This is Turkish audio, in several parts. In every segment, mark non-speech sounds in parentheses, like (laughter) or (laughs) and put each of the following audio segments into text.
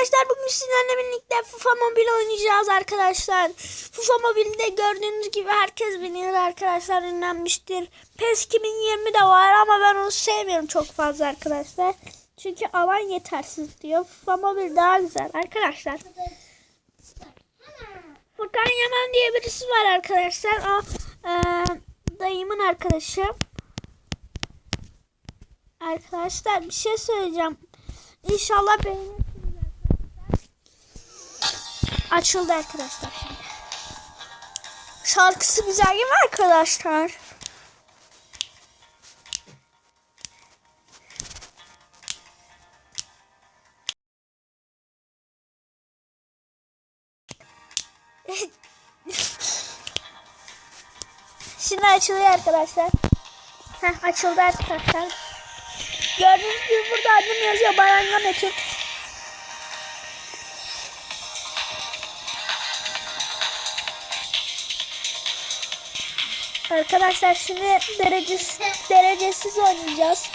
arkadaşlar bugün sizlerle birlikte FIFA Mobile oynayacağız arkadaşlar. FIFA Mobile'de gördüğünüz gibi herkes bilir arkadaşlar ünlenmiştir. PES 2020 de var ama ben onu sevmiyorum çok fazla arkadaşlar. Çünkü alan yetersiz diyor. FIFA Mobile daha güzel arkadaşlar. Furkan Yaman diye birisi var arkadaşlar. O e, dayımın arkadaşı. Arkadaşlar bir şey söyleyeceğim. İnşallah beğenirsiniz. Açıldı arkadaşlar şimdi. Şarkısı güzel değil mi arkadaşlar? (laughs) Şimdi açılıyor arkadaşlar. Heh, açıldı arkadaşlar. Gördüğünüz gibi burada adım yazıyor. Bayangan Ekin. Arkadaşlar şimdi derecesiz, derecesiz oynayacağız.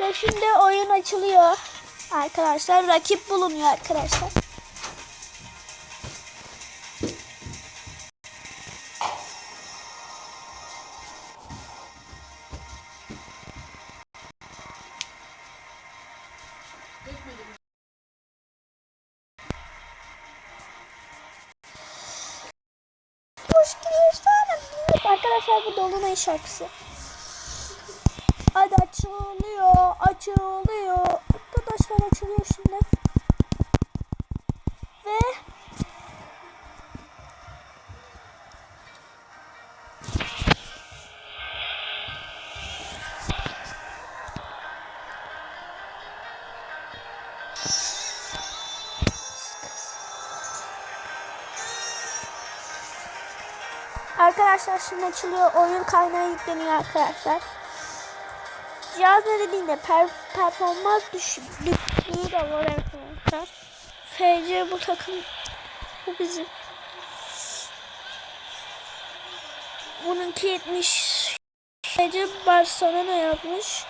Ve şimdi oyun açılıyor. Arkadaşlar rakip bulunuyor arkadaşlar. Arkadaşlar bu Dolunay şarkısı. Hadi açılıyor, açılıyor. Arkadaşlar açılıyor şimdi. Ve Arkadaşlar şimdi açılıyor. Oyun kaynağı yükleniyor arkadaşlar. Cihaz nedeniyle per performans düşüklüğü de var arkadaşlar. FC bu takım bu bizim. Bununki 70 FC Barcelona yazmış.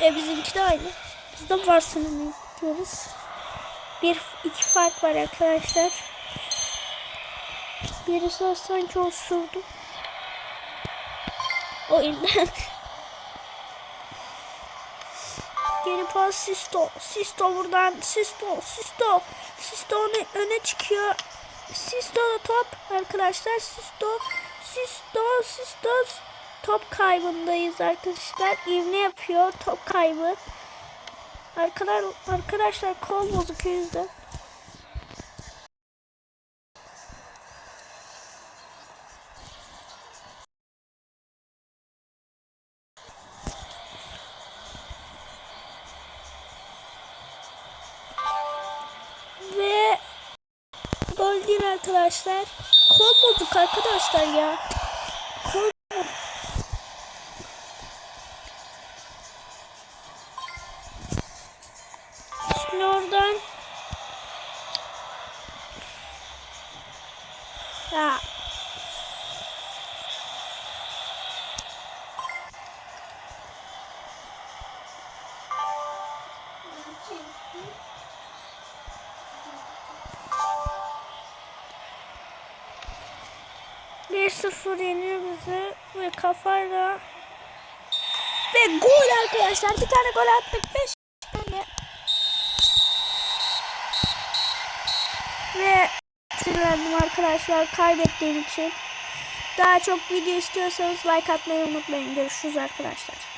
E bizimki de aynı. Biz de Barcelona yazıyoruz. Bir iki fark var arkadaşlar. Birisi sanki osurdu. Oyundan. (laughs) Geri pas Sisto. Sisto buradan. Sisto. Sisto. Sisto öne, çıkıyor. Sisto top. Arkadaşlar Sisto. Sisto. Sisto. Top kaybındayız arkadaşlar. İvne yapıyor. Top kaybı. Arkadaşlar, arkadaşlar kol bozuk yüzden. Gol değil arkadaşlar. Kol bozuk arkadaşlar ya. Kol Şimdi oradan ya bir sıfır yeniyor bizi ve kafayla ve gol arkadaşlar. Bir tane gol attık 5 tane. Ve sinirlendim arkadaşlar kaybettiğim için. Daha çok video istiyorsanız like atmayı unutmayın. Görüşürüz arkadaşlar